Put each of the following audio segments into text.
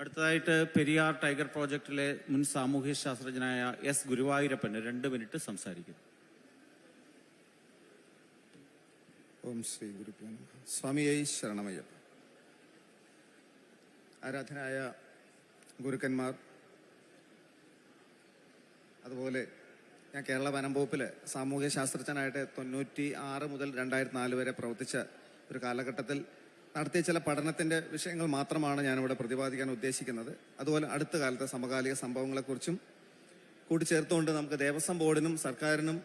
അടുത്തതായിട്ട് പെരിയാർ ടൈഗർ പ്രോജക്റ്റിലെ മുൻ സാമൂഹ്യ ശാസ്ത്രജ്ഞനായ എസ് ഗുരുവായൂരപ്പൻ രണ്ട് മിനിറ്റ് സംസാരിക്കും ഓം ശ്രീ നമഃ. സ്വാമിയെ ശരണമയ്യപ്പ ആരാധനായ ഗുരുക്കന്മാർ അതുപോലെ ഞാൻ കേരള വനം വകുപ്പിലെ സാമൂഹ്യ ശാസ്ത്രജ്ഞനായിട്ട് തൊണ്ണൂറ്റി ആറ് മുതൽ രണ്ടായിരത്തി നാല് വരെ പ്രവർത്തിച്ച ഒരു കാലഘട്ടത്തിൽ നടത്തിയ ചില പഠനത്തിന്റെ വിഷയങ്ങൾ മാത്രമാണ് ഞാനിവിടെ പ്രതിപാദിക്കാൻ ഉദ്ദേശിക്കുന്നത്. അതുപോലെ അടുത്ത കാലത്തെ സമകാലിക സംഭവങ്ങളെക്കുറിച്ചും കൂട്ടിച്ചേർത്തുകൊണ്ട് നമുക്ക് ദേവസ്വം ബോർഡിനും സർക്കാരിനും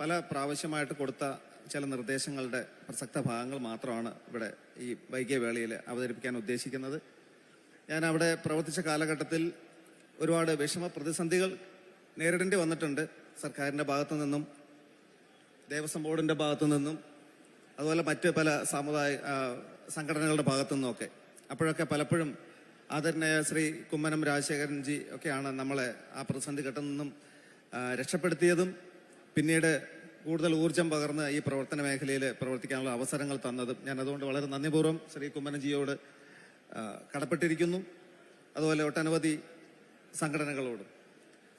പല പ്രാവശ്യമായിട്ട് കൊടുത്ത ചില നിർദ്ദേശങ്ങളുടെ പ്രസക്ത ഭാഗങ്ങൾ മാത്രമാണ് ഇവിടെ ഈ വൈകിയവേളയിൽ അവതരിപ്പിക്കാൻ ഉദ്ദേശിക്കുന്നത്. ഞാൻ അവിടെ പ്രവർത്തിച്ച കാലഘട്ടത്തിൽ ഒരുപാട് വിഷമ പ്രതിസന്ധികൾ നേരിടേണ്ടി വന്നിട്ടുണ്ട് സർക്കാരിന്റെ ഭാഗത്തു നിന്നും ദേവസ്വം ബോർഡിന്റെ ഭാഗത്തു നിന്നും. അതുപോലെ മറ്റ് പല സാമുദായ ആ, സംഘടനകളുടെ ഭാഗത്തു നിന്നൊക്കെ അപ്പോഴൊക്കെ പലപ്പോഴും ആദരണീയ ശ്രീ കുമ്മനം രാജശേഖരൻജി ഒക്കെയാണ് നമ്മളെ ആ പ്രതിസന്ധി ഘട്ടം നിന്നും രക്ഷപ്പെടുത്തിയതും പിന്നീട് കൂടുതൽ ഊർജം പകർന്ന് ഈ പ്രവർത്തന മേഖലയിൽ പ്രവർത്തിക്കാനുള്ള അവസരങ്ങൾ തന്നതും. ഞാൻ അതുകൊണ്ട് വളരെ നന്ദിപൂർവം ശ്രീ കുമ്മനജിയോട് കടപ്പെട്ടിരിക്കുന്നു. അതുപോലെ ഒട്ടനവധി സംഘടനകളോടും.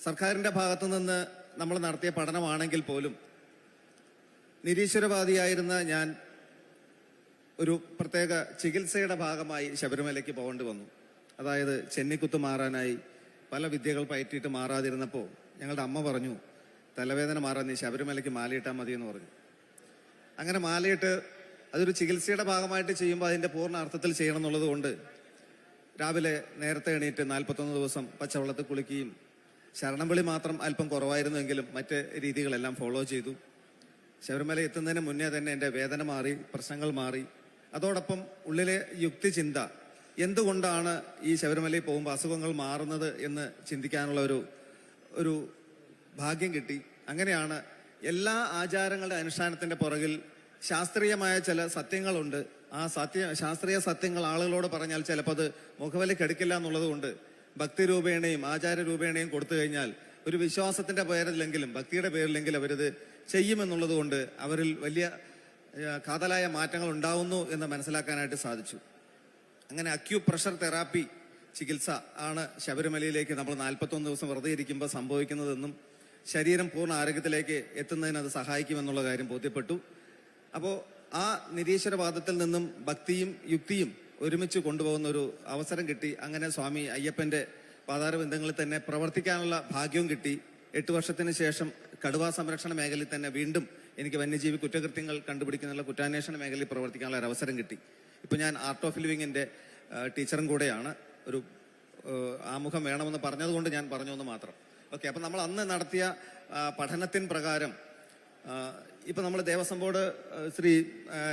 സർക്കാരിന്റെ ഭാഗത്തു നിന്ന് നമ്മൾ നടത്തിയ പഠനമാണെങ്കിൽ പോലും നിരീശ്വരവാദിയായിരുന്ന ഞാൻ ഒരു പ്രത്യേക ചികിത്സയുടെ ഭാഗമായി ശബരിമലയ്ക്ക് പോകേണ്ടി വന്നു. അതായത് ചെന്നിക്കുത്ത് മാറാനായി പല വിദ്യകൾ പയറ്റിയിട്ട് മാറാതിരുന്നപ്പോൾ ഞങ്ങളുടെ അമ്മ പറഞ്ഞു തലവേദന മാറാൻ നീ ശബരിമലയ്ക്ക് മാലയിട്ടാൽ മതി എന്ന് പറഞ്ഞു. അങ്ങനെ മാലയിട്ട് അതൊരു ചികിത്സയുടെ ഭാഗമായിട്ട് ചെയ്യുമ്പോൾ അതിന്റെ പൂർണ അർത്ഥത്തിൽ ചെയ്യണം എന്നുള്ളത് കൊണ്ട് രാവിലെ നേരത്തെ എണീറ്റ് നാൽപ്പത്തൊന്ന് ദിവസം പച്ചവെള്ളത്തിൽ കുളിക്കുകയും ശരണംവിളി മാത്രം അല്പം കുറവായിരുന്നുവെങ്കിലും മറ്റ് രീതികളെല്ലാം ഫോളോ ചെയ്തു. ശബരിമല എത്തുന്നതിന് മുന്നേ തന്നെ എന്റെ വേദന മാറി പ്രശ്നങ്ങൾ മാറി. അതോടൊപ്പം ഉള്ളിലെ യുക്തിചിന്ത. എന്തുകൊണ്ടാണ് ഈ ശബരിമലയിൽ പോകുമ്പോൾ അസുഖങ്ങൾ മാറുന്നത് എന്ന് ചിന്തിക്കാനുള്ള ഒരു ഒരു ഭാഗ്യം കിട്ടി? അങ്ങനെയാണ് എല്ലാ ആചാരങ്ങളുടെ അനുഷ്ഠാനത്തിന്റെ പുറകിൽ ശാസ്ത്രീയമായ ചില സത്യങ്ങളുണ്ട്. ആ സത്യ ശാസ്ത്രീയ സത്യങ്ങൾ ആളുകളോട് പറഞ്ഞാൽ ചിലപ്പോൾ അത് മുഖവിലക്കെടുക്കില്ല എന്നുള്ളത് കൊണ്ട് ഭക്തി രൂപേണയും ആചാര രൂപേണയും കൊടുത്തു കഴിഞ്ഞാൽ ഒരു വിശ്വാസത്തിന്റെ പേരിലെങ്കിലും ഭക്തിയുടെ പേരിലെങ്കിലും അവരിത് ചെയ്യുമെന്നുള്ളത് കൊണ്ട് അവരിൽ വലിയ കാതലായ മാറ്റങ്ങൾ ഉണ്ടാവുന്നു എന്ന് മനസ്സിലാക്കാനായിട്ട് സാധിച്ചു. അങ്ങനെ അക്യൂ പ്രഷർ തെറാപ്പി ചികിത്സ ആണ് ശബരിമലയിലേക്ക് നമ്മൾ നാൽപ്പത്തൊന്ന് ദിവസം വെറുതെ ഇരിക്കുമ്പോൾ സംഭവിക്കുന്നതെന്നും ശരീരം പൂർണ ആരോഗ്യത്തിലേക്ക് എത്തുന്നതിന് അത് സഹായിക്കുമെന്നുള്ള കാര്യം ബോധ്യപ്പെട്ടു. അപ്പോൾ ആ നിരീശ്വരവാദത്തിൽ നിന്നും ഭക്തിയും യുക്തിയും ഒരുമിച്ച് കൊണ്ടുപോകുന്ന ഒരു അവസരം കിട്ടി. അങ്ങനെ സ്വാമി അയ്യപ്പന്റെ പാതാരബന്ധങ്ങളിൽ തന്നെ പ്രവർത്തിക്കാനുള്ള ഭാഗ്യവും കിട്ടി. എട്ട് വർഷത്തിന് ശേഷം കടുവാ സംരക്ഷണ മേഖലയിൽ തന്നെ വീണ്ടും എനിക്ക് വന്യജീവി കുറ്റകൃത്യങ്ങൾ കണ്ടുപിടിക്കുന്നതിനുള്ള കുറ്റാന്വേഷണ മേഖലയിൽ പ്രവർത്തിക്കാനുള്ള ഒരു അവസരം കിട്ടി. ഇപ്പോൾ ഞാൻ ആർട്ട് ഓഫ് ലിവിങ്ങിന്റെ ടീച്ചറും കൂടെയാണ്. ഒരു ആമുഖം വേണമെന്ന് പറഞ്ഞതുകൊണ്ട് ഞാൻ പറഞ്ഞു എന്ന് മാത്രം. ഓക്കെ അപ്പം നമ്മൾ അന്ന് നടത്തിയ പഠനത്തിൻ പ്രകാരം ഇപ്പം നമ്മൾ ദേവസ്വം ബോർഡ് ശ്രീ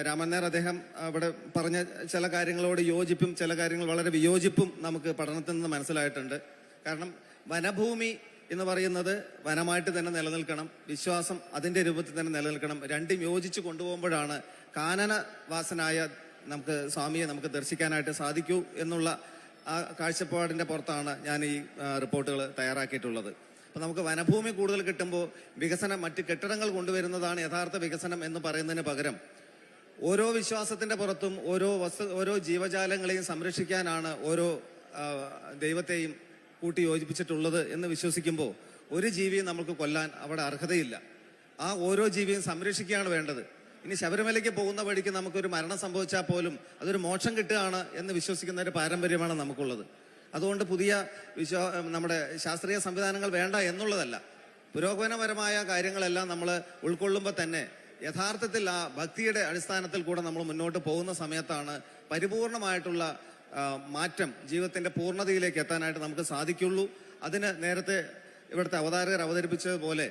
രാമൻ നായർ അദ്ദേഹം അവിടെ പറഞ്ഞ ചില കാര്യങ്ങളോട് യോജിപ്പും ചില കാര്യങ്ങൾ വളരെ വിയോജിപ്പും നമുക്ക് പഠനത്തിൽ നിന്ന് മനസ്സിലായിട്ടുണ്ട്. കാരണം വനഭൂമി എന്ന് പറയുന്നത് വനമായിട്ട് തന്നെ നിലനിൽക്കണം. വിശ്വാസം അതിന്റെ രൂപത്തിൽ തന്നെ നിലനിൽക്കണം. രണ്ടും യോജിച്ച് കൊണ്ടുപോകുമ്പോഴാണ് കാനനവാസനായ നമുക്ക് സ്വാമിയെ നമുക്ക് ദർശിക്കാനായിട്ട് സാധിക്കൂ എന്നുള്ള ആ കാഴ്ചപ്പാടിന്റെ പുറത്താണ് ഞാൻ ഈ റിപ്പോർട്ടുകൾ തയ്യാറാക്കിയിട്ടുള്ളത്. അപ്പൊ നമുക്ക് വനഭൂമി കൂടുതൽ കിട്ടുമ്പോൾ വികസനം മറ്റ് കെട്ടിടങ്ങൾ കൊണ്ടുവരുന്നതാണ് യഥാർത്ഥ വികസനം എന്ന് പറയുന്നതിന് പകരം ഓരോ വിശ്വാസത്തിന്റെ പുറത്തും ഓരോ വസ്തു ഓരോ ജീവജാലങ്ങളെയും സംരക്ഷിക്കാനാണ് ഓരോ ദൈവത്തെയും കൂട്ടി യോജിപ്പിച്ചിട്ടുള്ളത് എന്ന് വിശ്വസിക്കുമ്പോൾ ഒരു ജീവിയും നമുക്ക് കൊല്ലാൻ അവിടെ അർഹതയില്ല. ആ ഓരോ ജീവിയും സംരക്ഷിക്കുകയാണ് വേണ്ടത്. ഇനി ശബരിമലയ്ക്ക് പോകുന്ന വഴിക്ക് നമുക്കൊരു മരണം സംഭവിച്ചാൽ പോലും അതൊരു മോക്ഷം കിട്ടുകയാണ് എന്ന് വിശ്വസിക്കുന്ന ഒരു പാരമ്പര്യമാണ് നമുക്കുള്ളത്. അതുകൊണ്ട് പുതിയ വിശ്വാ നമ്മുടെ ശാസ്ത്രീയ സംവിധാനങ്ങൾ വേണ്ട എന്നുള്ളതല്ല. പുരോഗമനപരമായ കാര്യങ്ങളെല്ലാം നമ്മൾ ഉൾക്കൊള്ളുമ്പോൾ തന്നെ യഥാർത്ഥത്തിൽ ആ ഭക്തിയുടെ അടിസ്ഥാനത്തിൽ കൂടെ നമ്മൾ മുന്നോട്ട് പോകുന്ന സമയത്താണ് പരിപൂർണമായിട്ടുള്ള മാറ്റം ജീവിതത്തിന്റെ പൂർണതയിലേക്ക് എത്താനായിട്ട് നമുക്ക് സാധിക്കുള്ളൂ. അതിന് നേരത്തെ ഇവിടുത്തെ അവതാരകർ അവതരിപ്പിച്ചതുപോലെ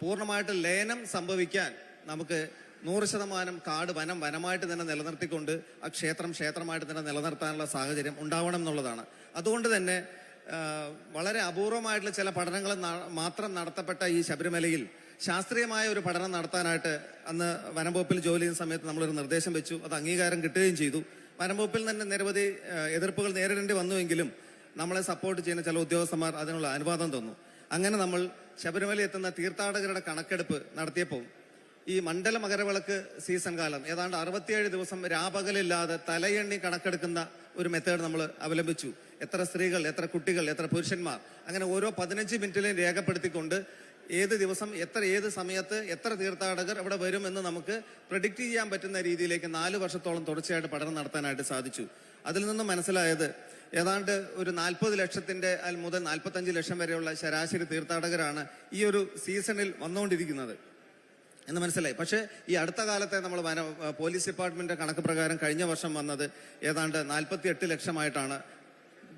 പൂർണമായിട്ട് ലയനം സംഭവിക്കാൻ നമുക്ക് നൂറ് ശതമാനം കാട് വനം വനമായിട്ട് തന്നെ നിലനിർത്തിക്കൊണ്ട് ആ ക്ഷേത്രം ക്ഷേത്രമായിട്ട് തന്നെ നിലനിർത്താനുള്ള സാഹചര്യം ഉണ്ടാവണം എന്നുള്ളതാണ്. അതുകൊണ്ട് തന്നെ വളരെ അപൂർവമായിട്ടുള്ള ചില പഠനങ്ങൾ മാത്രം നടത്തപ്പെട്ട ഈ ശബരിമലയിൽ ശാസ്ത്രീയമായ ഒരു പഠനം നടത്താനായിട്ട് അന്ന് വനംവകുപ്പിൽ ജോലി ചെയ്യുന്ന സമയത്ത് നമ്മളൊരു നിർദ്ദേശം വെച്ചു. അത് അംഗീകാരം കിട്ടുകയും ചെയ്തു. വനംവകുപ്പിൽ തന്നെ നിരവധി എതിർപ്പുകൾ നേരിടേണ്ടി വന്നുവെങ്കിലും നമ്മളെ സപ്പോർട്ട് ചെയ്യുന്ന ചില ഉദ്യോഗസ്ഥന്മാർ അതിനുള്ള അനുവാദം തന്നു. അങ്ങനെ നമ്മൾ ശബരിമല എത്തുന്ന തീർത്ഥാടകരുടെ കണക്കെടുപ്പ് നടത്തിയപ്പോൾ ഈ മണ്ഡല മകരവിളക്ക് സീസൺ കാലം ഏതാണ്ട് അറുപത്തിയേഴ് ദിവസം രാപകലില്ലാതെ തലയെണ്ണി കണക്കെടുക്കുന്ന ഒരു മെത്തേഡ് നമ്മൾ അവലംബിച്ചു. എത്ര സ്ത്രീകൾ എത്ര കുട്ടികൾ എത്ര പുരുഷന്മാർ അങ്ങനെ ഓരോ പതിനഞ്ച് മിനിറ്റിലും രേഖപ്പെടുത്തിക്കൊണ്ട് ഏത് ദിവസം എത്ര ഏത് സമയത്ത് എത്ര തീർത്ഥാടകർ അവിടെ എന്ന് നമുക്ക് പ്രഡിക്റ്റ് ചെയ്യാൻ പറ്റുന്ന രീതിയിലേക്ക് നാല് വർഷത്തോളം തുടർച്ചയായിട്ട് പഠനം നടത്താനായിട്ട് സാധിച്ചു. അതിൽ നിന്നും മനസ്സിലായത് ഏതാണ്ട് ഒരു നാൽപ്പത് ലക്ഷത്തിന്റെ മുതൽ നാൽപ്പത്തഞ്ച് ലക്ഷം വരെയുള്ള ശരാശരി തീർത്ഥാടകരാണ് ഈ ഒരു സീസണിൽ വന്നുകൊണ്ടിരിക്കുന്നത് എന്ന് മനസ്സിലായി. പക്ഷേ ഈ അടുത്ത കാലത്തെ നമ്മൾ വന പോലീസ് ഡിപ്പാർട്ട്മെന്റ് കണക്ക് പ്രകാരം കഴിഞ്ഞ വർഷം വന്നത് ഏതാണ്ട് നാൽപ്പത്തി എട്ട് ലക്ഷമായിട്ടാണ്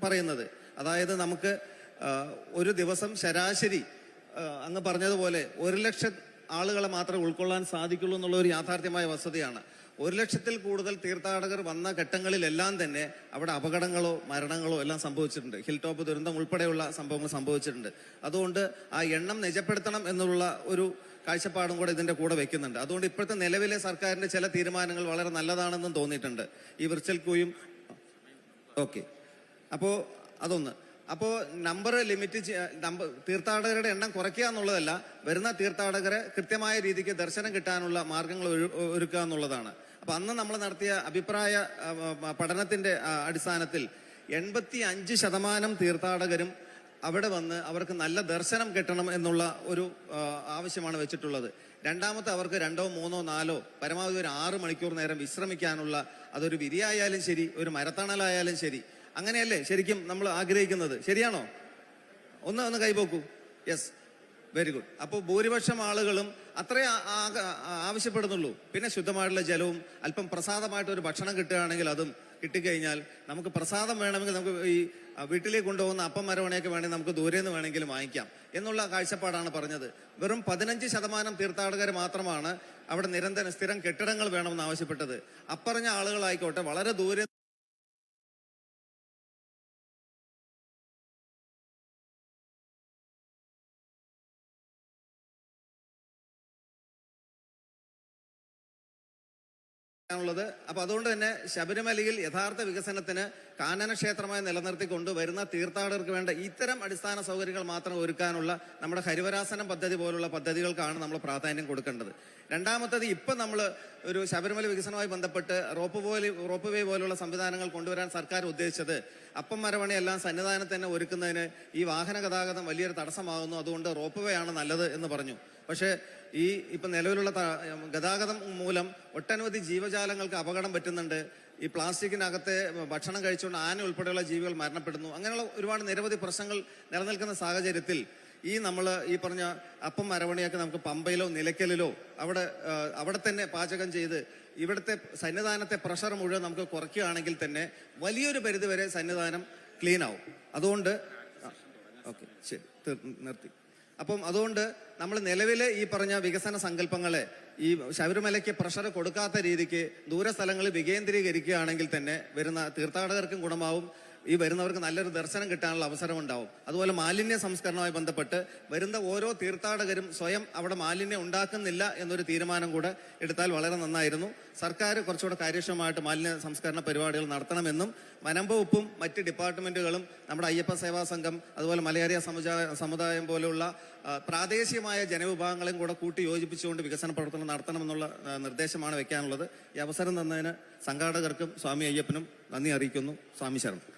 പറയുന്നത്. അതായത് നമുക്ക് ഒരു ദിവസം ശരാശരി അങ്ങ് പറഞ്ഞതുപോലെ ഒരു ലക്ഷം ആളുകളെ മാത്രമേ ഉൾക്കൊള്ളാൻ സാധിക്കുള്ളൂ എന്നുള്ള ഒരു യാഥാർത്ഥ്യമായ വസ്തുതയാണ് ഒരു ലക്ഷത്തിൽ കൂടുതൽ തീർത്ഥാടകർ വന്ന ഘട്ടങ്ങളിലെല്ലാം തന്നെ അവിടെ അപകടങ്ങളോ മരണങ്ങളോ എല്ലാം സംഭവിച്ചിട്ടുണ്ട്. ഹിൽ ടോപ്പ് ദുരന്തം ഉൾപ്പെടെയുള്ള സംഭവങ്ങൾ സംഭവിച്ചിട്ടുണ്ട്. അതുകൊണ്ട് ആ എണ്ണം നിജപ്പെടുത്തണം എന്നുള്ള ഒരു കാഴ്ചപ്പാടും കൂടെ ഇതിന്റെ കൂടെ വെക്കുന്നുണ്ട്. അതുകൊണ്ട് ഇപ്പോഴത്തെ നിലവിലെ സർക്കാരിന്റെ ചില തീരുമാനങ്ങൾ വളരെ നല്ലതാണെന്നും തോന്നിയിട്ടുണ്ട്. ഈ വിർച്വൽ ക്യൂയും ഓക്കെ. അപ്പോ അതൊന്ന്. അപ്പോ നമ്പർ ലിമിറ്റ് നമ്പർ തീർത്ഥാടകരുടെ എണ്ണം കുറയ്ക്കുക എന്നുള്ളതല്ല വരുന്ന തീർത്ഥാടകരെ കൃത്യമായ രീതിക്ക് ദർശനം കിട്ടാനുള്ള മാർഗങ്ങൾ ഒരുക്കുക എന്നുള്ളതാണ്. അപ്പൊ അന്ന് നമ്മൾ നടത്തിയ അഭിപ്രായ പഠനത്തിന്റെ അടിസ്ഥാനത്തിൽ എൺപത്തി അഞ്ച് ശതമാനം തീർത്ഥാടകരും അവിടെ വന്ന് അവർക്ക് നല്ല ദർശനം കിട്ടണം എന്നുള്ള ഒരു ആവശ്യമാണ് വെച്ചിട്ടുള്ളത്. രണ്ടാമത്തെ അവർക്ക് രണ്ടോ മൂന്നോ നാലോ പരമാവധി ഒരു ആറ് മണിക്കൂർ നേരം വിശ്രമിക്കാനുള്ള അതൊരു വിരിയായാലും ശരി ഒരു മരത്തണലായാലും ശരി അങ്ങനെയല്ലേ ശരിക്കും നമ്മൾ ആഗ്രഹിക്കുന്നത്? ശരിയാണോ? ഒന്ന് ഒന്ന് കൈപോക്കൂ യെസ് വെരി ഗുഡ് അപ്പോൾ ഭൂരിപക്ഷം ആളുകളും അത്രേ ആവശ്യപ്പെടുന്നുള്ളൂ. പിന്നെ ശുദ്ധമായിട്ടുള്ള ജലവും അല്പം പ്രസാദമായിട്ട് ഒരു ഭക്ഷണം കിട്ടുകയാണെങ്കിൽ അതും കിട്ടിക്കഴിഞ്ഞാൽ നമുക്ക് പ്രസാദം വേണമെങ്കിൽ നമുക്ക് ഈ വീട്ടിലേക്ക് കൊണ്ടുപോകുന്ന അപ്പം മരവണയൊക്കെ വേണമെങ്കിൽ നമുക്ക് ദൂരെ നിന്ന് വേണമെങ്കിലും വാങ്ങിക്കാം എന്നുള്ള കാഴ്ചപ്പാടാണ് പറഞ്ഞത്. വെറും പതിനഞ്ച് ശതമാനം തീർത്ഥാടകർ മാത്രമാണ് അവിടെ നിരന്തരം സ്ഥിരം കെട്ടിടങ്ങൾ വേണമെന്ന് ആവശ്യപ്പെട്ടത്. അപ്പറഞ്ഞ ആളുകളായിക്കോട്ടെ വളരെ ദൂരെ ുള്ളത് അപ്പൊ അതുകൊണ്ട് തന്നെ ശബരിമലയിൽ യഥാർത്ഥ വികസനത്തിന് കാനന ക്ഷേത്രമായി നിലനിർത്തിക്കൊണ്ട് വരുന്ന തീർത്ഥാടകർക്ക് വേണ്ട ഇത്തരം അടിസ്ഥാന സൗകര്യങ്ങൾ മാത്രം ഒരുക്കാനുള്ള നമ്മുടെ ഹരിവരാസനം പദ്ധതി പോലുള്ള പദ്ധതികൾക്കാണ് നമ്മൾ പ്രാധാന്യം കൊടുക്കേണ്ടത്. രണ്ടാമത്തത് ഇപ്പൊ നമ്മൾ ഒരു ശബരിമല വികസനവുമായി ബന്ധപ്പെട്ട് റോപ്പ് പോലെ റോപ്പ് വേ പോലുള്ള സംവിധാനങ്ങൾ കൊണ്ടുവരാൻ സർക്കാർ ഉദ്ദേശിച്ചത് അപ്പം മരവണയെല്ലാം സന്നിധാനം തന്നെ ഒരുക്കുന്നതിന് ഈ വാഹന ഗതാഗതം വലിയൊരു തടസ്സമാകുന്നു. അതുകൊണ്ട് റോപ്പ് വേ ആണ് നല്ലത് എന്ന് പറഞ്ഞു. പക്ഷേ ഈ ഇപ്പം നിലവിലുള്ള ഗതാഗതം മൂലം ഒട്ടനവധി ജീവജാലങ്ങൾക്ക് അപകടം പറ്റുന്നുണ്ട്. ഈ പ്ലാസ്റ്റിക്കിനകത്തെ ഭക്ഷണം കഴിച്ചുകൊണ്ട് ആന ഉൾപ്പെടെയുള്ള ജീവികൾ മരണപ്പെടുന്നു. അങ്ങനെയുള്ള ഒരുപാട് നിരവധി പ്രശ്നങ്ങൾ നിലനിൽക്കുന്ന സാഹചര്യത്തിൽ ഈ നമ്മൾ ഈ പറഞ്ഞ അപ്പം മരവണിയൊക്കെ നമുക്ക് പമ്പയിലോ നിലയ്ക്കലിലോ അവിടെ അവിടെ തന്നെ പാചകം ചെയ്ത് ഇവിടുത്തെ സന്നിധാനത്തെ പ്രഷർ മുഴുവൻ നമുക്ക് കുറയ്ക്കുകയാണെങ്കിൽ തന്നെ വലിയൊരു പരിധിവരെ സന്നിധാനം ക്ലീൻ ആവും അതുകൊണ്ട് ഓക്കെ ശരി നിർത്തി. അപ്പം അതുകൊണ്ട് നമ്മൾ നിലവിൽ ഈ പറഞ്ഞ വികസന സങ്കല്പങ്ങളെ ഈ ശബരിമലയ്ക്ക് പ്രഷർ കൊടുക്കാത്ത രീതിക്ക് ദൂരസ്ഥലങ്ങളിൽ വികേന്ദ്രീകരിക്കുകയാണെങ്കിൽ തന്നെ വരുന്ന തീർത്ഥാടകർക്കും ഗുണമാവും. ഈ വരുന്നവർക്ക് നല്ലൊരു ദർശനം കിട്ടാനുള്ള അവസരം ഉണ്ടാവും. അതുപോലെ മാലിന്യ സംസ്കരണവുമായി ബന്ധപ്പെട്ട് വരുന്ന ഓരോ തീർത്ഥാടകരും സ്വയം അവിടെ മാലിന്യം ഉണ്ടാക്കുന്നില്ല എന്നൊരു തീരുമാനം കൂടെ എടുത്താൽ വളരെ നന്നായിരുന്നു. സർക്കാർ കുറച്ചുകൂടെ കാര്യക്ഷമമായിട്ട് മാലിന്യ സംസ്കരണ പരിപാടികൾ നടത്തണമെന്നും വനംവകുപ്പും മറ്റ് ഡിപ്പാർട്ട്മെന്റുകളും നമ്മുടെ അയ്യപ്പ സേവാ സംഘം അതുപോലെ മലയാളിയ സമുദായം പോലെയുള്ള പ്രാദേശികമായ ജനവിഭാഗങ്ങളെയും കൂടെ കൂട്ടി യോജിപ്പിച്ചുകൊണ്ട് വികസന പ്രവർത്തനം നടത്തണമെന്നുള്ള നിർദ്ദേശമാണ് വെക്കാനുള്ളത്. ഈ അവസരം തന്നതിന് സംഘാടകർക്കും സ്വാമി അയ്യപ്പനും നന്ദി അറിയിക്കുന്നു. സ്വാമി ശരണം.